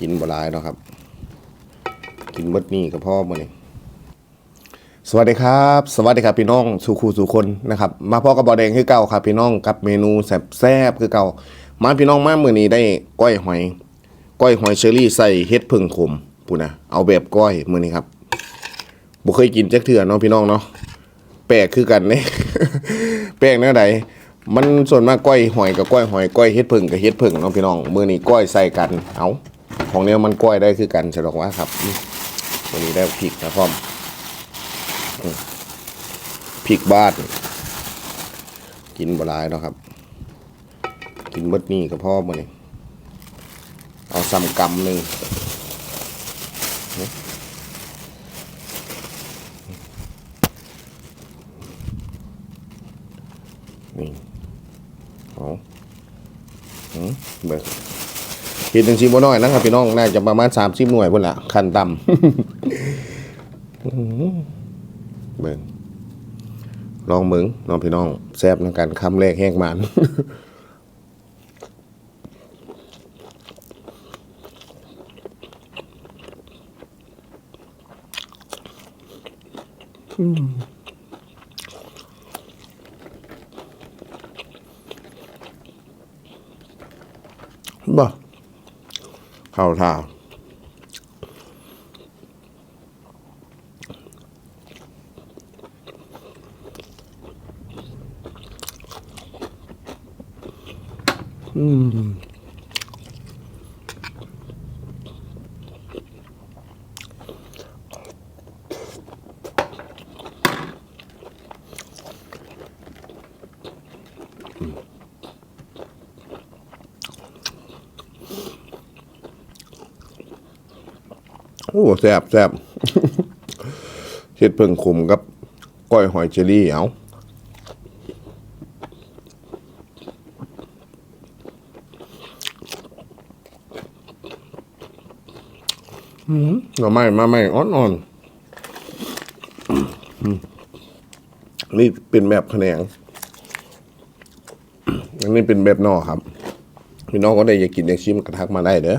กินบหลายเนาะครับ กินเบิดนี่ก็พ่อมาเนี่ยสวัสดีครับ สวัสดีครับพี่น้องสู่ครูสู่คนนะครับ มาพ่อกับบอแดงคือเก่าครับพี่น้องกับเมนูแซ่บๆคือเก่า มาพี่น้องมามื้อนี้ได้ก้อยหอย ก้อยหอยเชอรี่ใส่เฮ็ดพึ่งขมปูนะเอาแบบก้อยมื้อนี้ครับบ่เคยกินแจักเทื่อเนาะพี่น้องเนาะแปลกคือกันเนี่ยแปลกแนวใดมันส่วนมากก้อยหอยกับก้อยหอยก้อยเฮ็ดพึ่งกับเฮ็ดพึ่งเนาะพี่น้องมื้อนี้ก้อยใส่กันเอา ของเนี้ยมันก้อยได้คือกันฉลองว่าครับวันนี้ได้พริกนะพร้อมพริกบ้านกินบลายเนาะครับ กินเบิดนี่ก็พอมื้อนี้เอาซ้ำกำหนึ่งนี่นี่เอาหืมเบิกเห็ดหนึ่งชิบน้อยนะครับพี่น้องน่าจะประมาณสามสิบหน่วยพุ่นละคันต่ำเบิกลองเบิงน้องพี่น้องแซ่บในการคำแรกแห้งมันบ่ เข้าท่าอืม โอ้แซ่บแซ่บเฮ็ดเพิ่งคุมกับก้อยหอยเจลลี่เอาอืมหน่อไม้มาไม่อ่อนอืมนี่เป็นแบบแขนงอันนี้เป็นแบบนอครับ พี่น้องก็ได้อยากกินอยากชิมกระทักมาได้เด้อ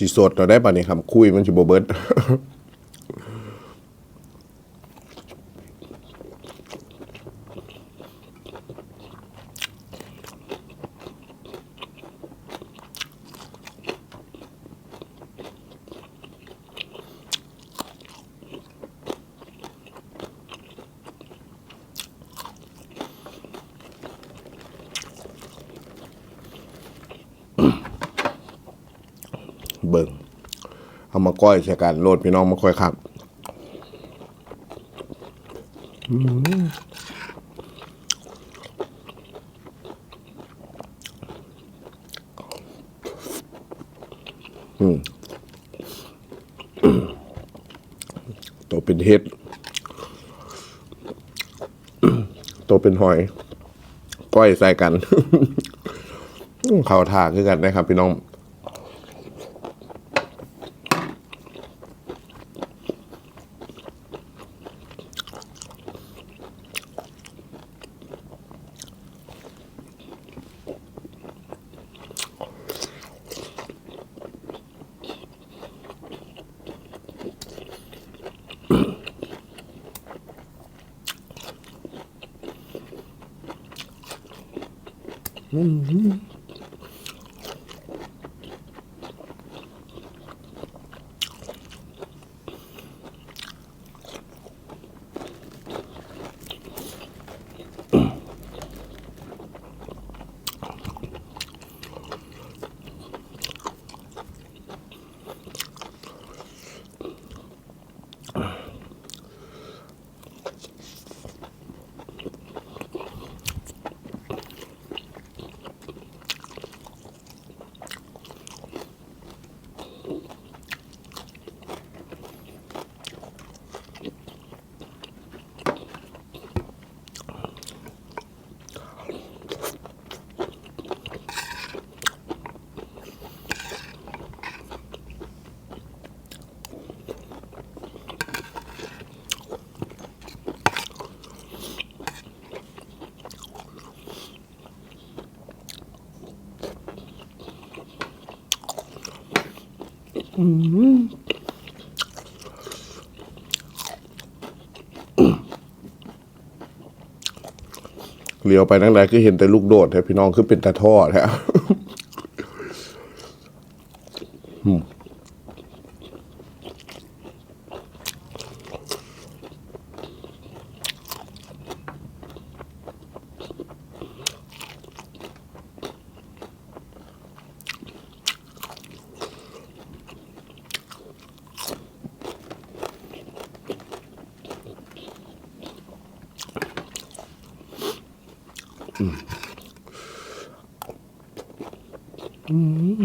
สีสดเราได้ป่ะนี่ครับ คุยมันสิบเบิร์ด เบิงเอามาก้อยใส่กันโลดพี่น้องมาค่อยครับอืมตัวเป็นเห็ดตัวเป็นหอย ก้อยใส่กัน เข้าทาคือกันนะครับพี่น้อง อ เลี้ยวไปนั่งใดคือเห็นแต่ลูกโดดแท้พี่น้องคือเป็นตาท่อแท้ อืม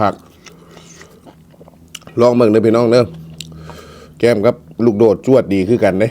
หักลองเบิ่งเด้อพี่น้องเด้อแก้มกับ ลูกโดดจวดดีคือกันเด้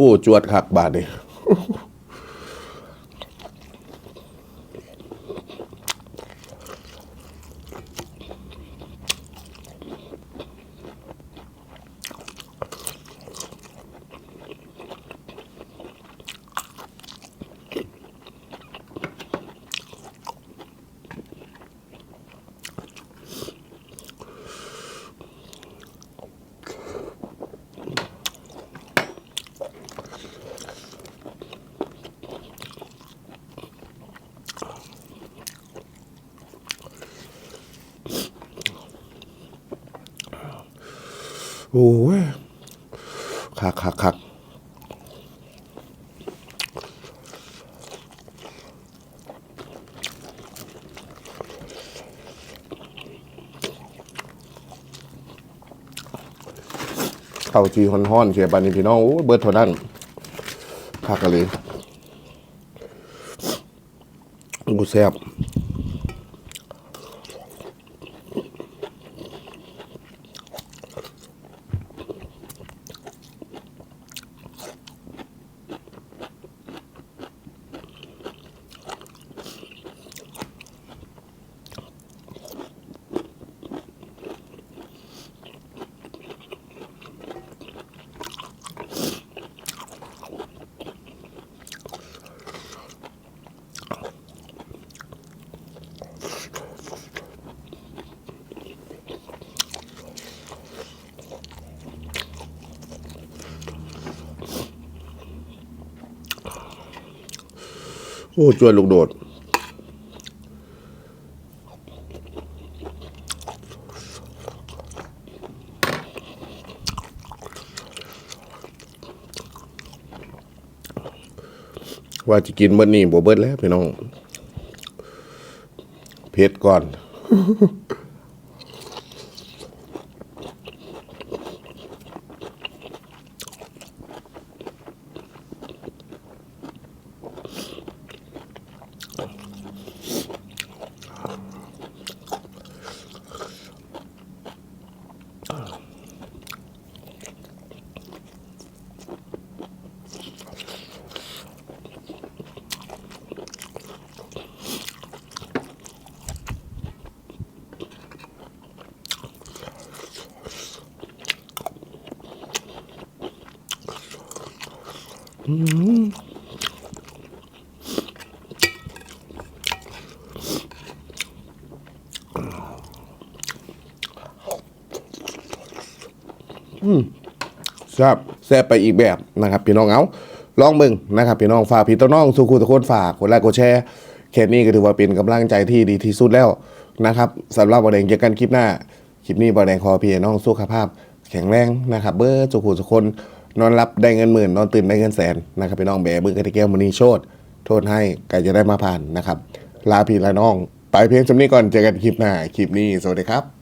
อ้จวดคักบาดนี่ โอ้ยคักคักคักเข้าจีฮอนฮอนๆเสียบานิพี่น้องโอ้เบิร์ดเท่านั้นคักกันเลยกูแซ่บ โอ้จวนลูกโดด ว่าจะกินเบิดนี่บ่เบิดแล้วพี่น้อง เพชรก่อน แซ่บแซ่บไปอีกแบบนะครับ พี่น้องเอาลองมึงนะครับ พี่น้องฝากพี่ต้นน้องสุขุทุกคนฝากกดไลค์กดแชร์แค่นี้ก็ถือว่าเป็นกำลังใจที่ดีที่สุดแล้วนะครับสำหรับบอแดงเจอกันคลิปหน้า คลิปนี้บอแดงขอพี่น้องสุขภาพ แข็งแรงนะครับ เบอร์สุขุทุคน นอนรับได้เงินหมื่น นอนตื่นได้เงินแสนนะครับพี่น้องแบมือกระติแก้วมณีโชตโทษให้ไก่จะได้มาผ่านนะครับ ลาพี่ลาน้อง ไปเพียงจำนี้ก่อนเจอกันคลิปหน้าคลิปนี้สวัสดีครับ